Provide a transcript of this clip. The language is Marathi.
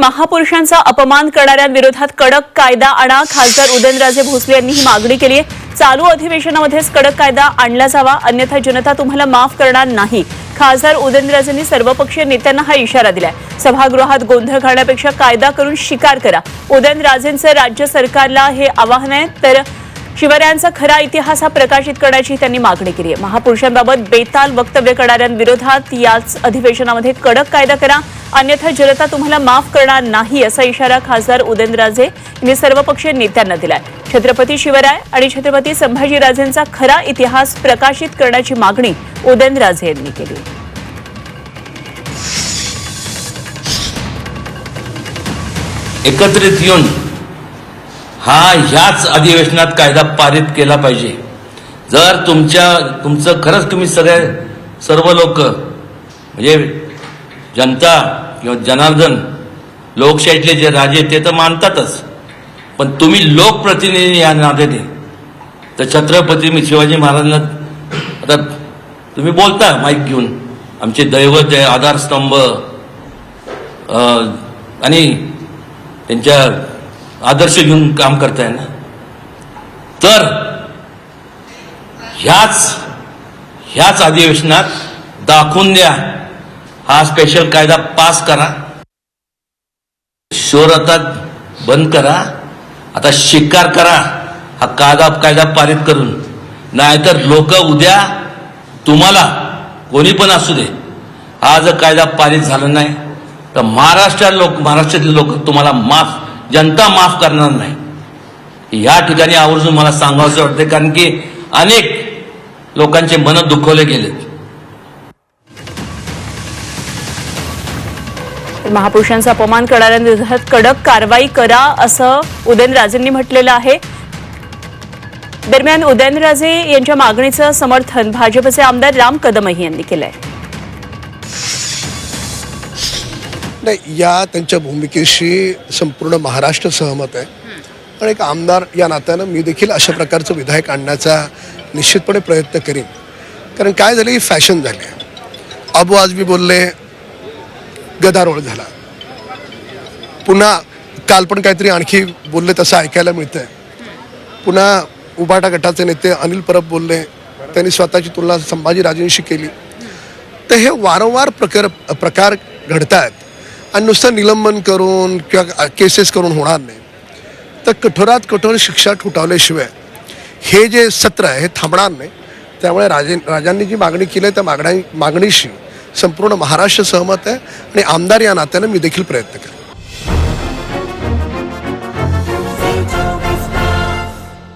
महापुरुषांचा अपमान करणाऱ्यांविरोधात कडक कायदा आणा. खासदार उदयनराजे भोसले यांनी ही मागणी केली आहे. चालू अधिवेशनामध्येच कडक कायदा आणला जावा. अन्यथा जनता तुम्हाला माफ करणार नाही. खासदार उदयनराजेंनी सर्वपक्षीय नेत्यांना हा इशारा दिलाय. सभागृहात गोंधळ घालण्यापेक्षा कायदा करून शिकार करा. उदयनराजेंचं राज्य सरकारला हे आवाहन आहे. तर शिवरायांचा खरा इतिहास हा प्रकाशित करण्याची त्यांनी मागणी केली आहे. महापुरुषांबाबत बेताल वक्तव्य करणाऱ्यांविरोधात याच अधिवेशनामध्ये कडक कायदा करा. अन्यथा जनता तुम्हाला माफ करणार नाही असा इशारा खासदार उदयनराजे यांनी सर्वपक्षीय नेत्यांना दिलाय. छत्रपती शिवराय आणि छत्रपती संभाजीराजेंचा खरा इतिहास प्रकाशित करण्याची मागणी उदयनराजे यांनी केली एकत्रित येऊन हा ह्याच अधिवेशनात कायदा पारित केला पाहिजे. जर तुमच्या तुमचं खरंच तुम्ही सगळे सर्व लोक म्हणजे जनता किंवा जनार्दन लोकशाहीतले जे राजे ते तर मानतातच. पण तुम्ही लोकप्रतिनिधी या नात्याने. तर छत्रपती शिवाजी महाराजांना आता तुम्ही बोलता माईक घेऊन. आमचे दैवत आहे आधारस्तंभ आणि त्यांच्या आदर्श घेऊन काम करताय ना? तर ह्याच ह्याच अधिवेशनात दाखवून द्या. हा स्पेशल कायदा पास करा. शोर आता बंद करा. आता शिकार करा. हा कायदा कायदा पारित करून. नाहीतर लोक उद्या तुम्हाला कोणी पण असू दे हा जर कायदा पारित झाला नाही तर महाराष्ट्रात लोक महाराष्ट्रातले लोक तुम्हाला माफ जनता माफ करणार नाही. या ठिकाणी आवर्जून मला सांगावंसं वाटतं कारण की अनेक लोकांचे मन दुखवले गेलेत. महापुरुषांचा अपमान करणाऱ्यांविरोधात कडक कारवाई करा असं उदयनराजेंनी म्हटलेलं आहे. दरम्यान उदयनराजे यांच्या मागणीचं समर्थन भाजपचे आमदार राम कदमही यांनी केलंय. नाही या त्यांच्या भूमिकेशी संपूर्ण महाराष्ट्र सहमत आहे. आणि एक आमदार या नात्यानं मी देखील अशा प्रकारचं विधायक आणण्याचा निश्चितपणे प्रयत्न करीन. कारण काय झालं ही फॅशन झाली आहे. अबू आजमी बोलले गदारोळ झाला. पुन्हा काल पण काहीतरी आणखी बोलले तसं ऐकायला मिळतंय. पुन्हा उबाटा गटाचे नेते अनिल परब बोलले त्यांनी स्वतःची तुलना संभाजीराजेंशी केली. तर हे वारंवार प्रकार प्रकार घडत आहेत आणि नुसतं निलंबन करून किंवा केसेस करून होणार नाही. तर कठोरात कठोर शिक्षा ठुटावल्याशिवाय हे जे सत्र आहे हे थांबणार नाही. त्यामुळे राजे राजांनी जी मागणी केली आहे त्या मागण्या मागणीशी संपूर्ण महाराष्ट्र सहमत आहे आणि आमदार या नात्यानं मी देखील प्रयत्न करेन.